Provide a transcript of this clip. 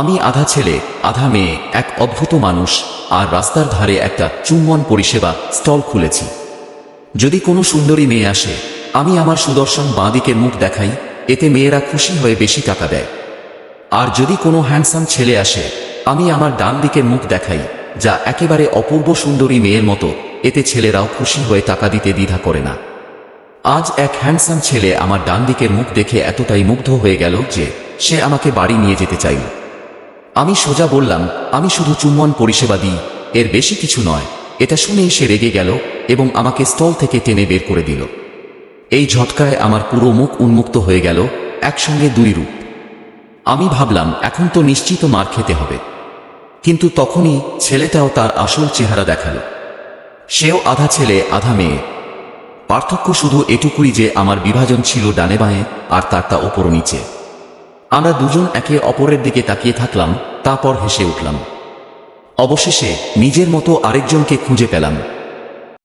আমি আধা ছেলে, আধা মেয়ে, এক অদ্ভুত মানুষ, আর রাস্তার ধারে একটা চুম্বন পরিষেবা স্টল খুলেছি। যদি কোনো সুন্দরী মেয়ে আসে, আমি আমার সুদর্শন বাঁদিকের মুখ দেখাই, এতে মেয়েরা খুশি হয়ে বেশি টাকা দেয়। আর যদি কোনো হ্যান্ডসাম ছেলে আসে, আমি আমার ডান দিকে মুখ দেখাই, যা একেবারে অপূর্ব সুন্দরী মেয়ের মতো, এতে ছেলেরাও খুশি হয়ে টাকা দিতে দ্বিধা করে না। আজ এক হ্যান্ডসাম ছেলে আমার ডান দিকের মুখ দেখে এতটাই মুগ্ধ হয়ে গেল যে, সে আমাকে বাড়ি নিয়ে যেতে চাইল। আমি সোজা বললাম, আমি শুধু চুম্বন পরিষেবা দিই, এর বেশি কিছু নয়। এটা শুনেই সে রেগে গেল এবং আমাকে স্টল থেকে টেনে বের করে দিল। এই ঝটকায় আমার পুরো মুখ উন্মুক্ত হয়ে গেল, একসঙ্গে দুই রূপ। আমি ভাবলাম, এখন তো নিশ্চিত মার খেতে হবে। কিন্তু তখনই ছেলেটাও তার আসল চেহারা দেখাল। সেও আধা ছেলে, আধা মেয়ে। পার্থক্য শুধু এটুকুই যে আমার বিভাজন ছিল ডানে বাঁয়ে আর তার তা ওপর নিচে। আমরা দুজন একে অপরের দিকে তাকিয়ে থাকলাম তারপর হেসে উঠলাম। অবশেষে নিজের মতো আরেকজনকে খুঁজে পেলাম।